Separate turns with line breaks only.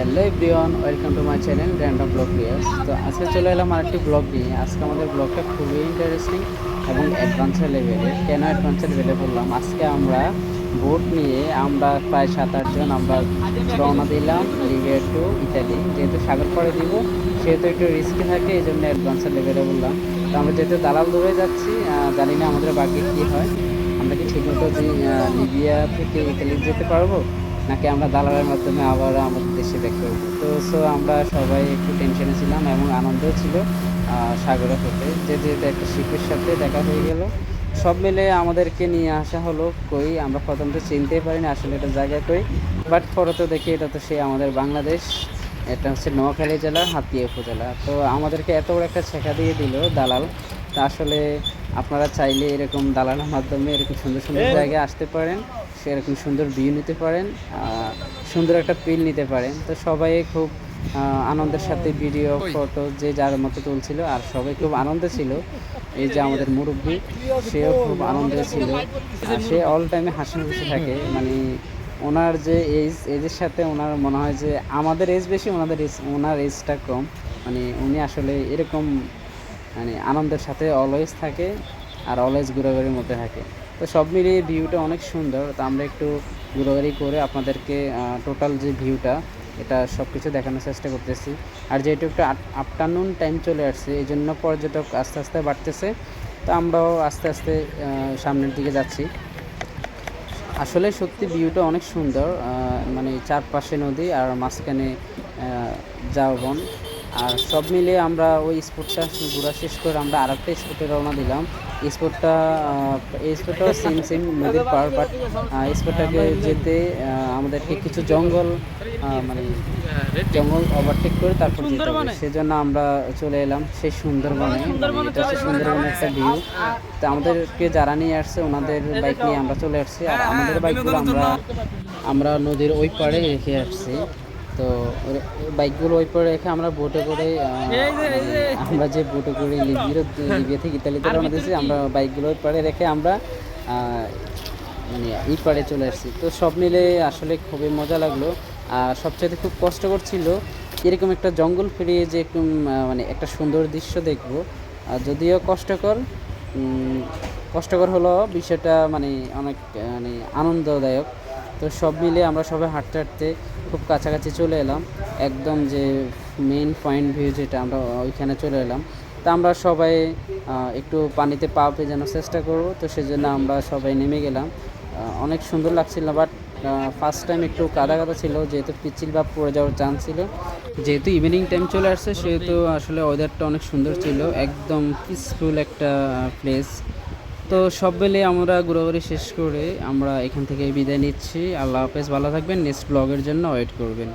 Hello everyone welcome to my channel random blog players তো আজকে চলে এলাম আরেকটি ব্লগ নিয়ে। আজকে আমাদের ব্লগটা খুবই ইন্টারেস্টিং এবং অ্যাডভান্সার লেভেলে কেন অ্যাডভান্সার লেভেলে বললাম? আজকে আমরা বোট নিয়ে আমরা প্রায় সাত আটজন আমরা রওনা দিলাম লিবিয়া টু ইতালি যেহেতু সাগর পাড়ে দিব, সেহেতু একটু রিস্কি থাকে এই জন্য অ্যাডভান্সার লেভেলে বললাম। তো আমরা যেহেতু দালাল দূরে যাচ্ছি জানি না আমাদের বাকি কী হয়। আমরা কি ঠিকমতো লিবিয়া থেকে ইতালি যেতে পারব? নাকি আমরা দালালের মাধ্যমে আবার আমাদের দেশে ব্যাক করব? তো সো আমরা সবাই একটু টেনশনে ছিলাম এবং আনন্দও ছিল সাগরে হতে। যে যেহেতু একটা শিপের সাথে দেখা হয়ে গেল। সব মিলে আমাদেরকে নিয়ে আসা হলো কই? আমরা প্রথম তো চিনতেই পারিনি আসলে এটা জায়গায় কই। বাট পরে তো দেখি এটা তো সে আমাদের বাংলাদেশ। এটা হচ্ছে নোয়াখালী জেলার হাতিয়া উপজেলা। তো আমাদেরকে এত বড় একটা ছেঁকা দিয়ে দিল দালাল। তা আসলে আপনারা চাইলে এরকম দালালের মাধ্যমে এরকম সুন্দর সুন্দর জায়গায় আসতে পারেন সেরকম সুন্দর ভিউ নিতে পারেন সুন্দর একটা পিল নিতে পারেন। তো সবাই খুব আনন্দের সাথে ভিডিও ফটো যে যার মতো তুলছিল আর সবাই খুব আনন্দে ছিল। এই যে আমাদের মুরব্বী সেও খুব আনন্দে ছিল। আর সে অল টাইমে হাসি খুশি থাকে। মানে ওনার যে এজ এজের সাথে ওনার মনে হয় যে আমাদের এজ বেশি ওনাদের এজ ওনার এজটা কম। মানে উনি আসলে এরকম মানে আনন্দের সাথে অলওয়েজ থাকে আর অলওয়েজ ঘোরাঘুরির মধ্যে থাকে। তো সব মিলিয়ে ভিউটা অনেক সুন্দর। তো আমরা একটু ঘোরাঘুরি করে আপনাদেরকে টোটাল যে ভিউটা এটা সব কিছু দেখানোর চেষ্টা করতেছি। আর যেহেতু একটু আফটারনুন টাইম চলে আসছে এই জন্য পর্যটক আস্তে আস্তে বাড়তেছে। তো আমরাও আস্তে আস্তে সামনের দিকে যাচ্ছি। আসলে সত্যি ভিউটা অনেক সুন্দর মানে চারপাশে নদী আর মাঝখানে বন। আর সব মিলিয়ে আমরা ওই স্পোর্টটা ঘোরা শেষ করে আমরা আরেকটা স্পোর্টে রওনা দিলাম। স্পোর্টটা এই স্পোর্টটাও সেম সেম নদীর পার বাট স্পোর্টটাকে যেতে আমাদেরকে কিছু জঙ্গল মানে জঙ্গল ওভারটেক করে তারপর যেতে হবে। সেজন্য আমরা চলে এলাম সেই সুন্দরবনে। এটা হচ্ছে সুন্দরবনের একটা ভিউ তো আমাদেরকে যারা নিয়ে আসছে ওনাদের বাইক নিয়ে আমরা চলে আসছি। আর আমাদের বাইকগুলো আমরা আমরা নদীর ওই পাড়ে রেখে আসছি। তো বাইকগুলো ওই পাড়ে রেখে আমরা বোটে করে মানে আমরা যে বোটে করে লিবিয়া লিবিয়া থেকে ইতালিতে রওনা দিয়েছি আমরা বাইকগুলো ওই পাড়ে রেখে আমরা মানে এই পাড়ে চলে আসছি। তো সব মিলে আসলে খুবই মজা লাগল। আর সবচেয়ে খুব কষ্টকর ছিল এরকম একটা জঙ্গল পেরিয়ে যে একটু মানে একটা সুন্দর দৃশ্য দেখব। আর যদিও কষ্টকর কষ্টকর হলো বিষয়টা মানে অনেক মানে আনন্দদায়ক। তো সব মিলে আমরা সবাই হাঁটতে হাঁটতে খুব কাছাকাছি চলে এলাম। একদম যে মেন পয়েন্ট ভিউ যেটা আমরা ওইখানে চলে এলাম। তা আমরা সবাই একটু পানিতে পা ভেজানোর চেষ্টা করব। তো সেজন্য আমরা সবাই নেমে গেলাম। অনেক সুন্দর লাগছিল বাট ফার্স্ট টাইম একটু কাদা কাদা ছিল, যেহেতু পিচ্ছিল বা পড়ে যাওয়ার চান্স ছিল। যেহেতু ইভিনিং টাইম চলে আসছে, সেহেতু আসলে ওয়েদারটা অনেক সুন্দর ছিল। একদম পিসফুল একটা প্লেস তো সব বেলে আমরা ঘোরাঘুরি শেষ করে আমরা এখান থেকে বিদায় নিচ্ছি। আল্লাহ হাফেজ, ভালো থাকবেন। নেক্সট ব্লগের জন্য ওয়েট করবেন।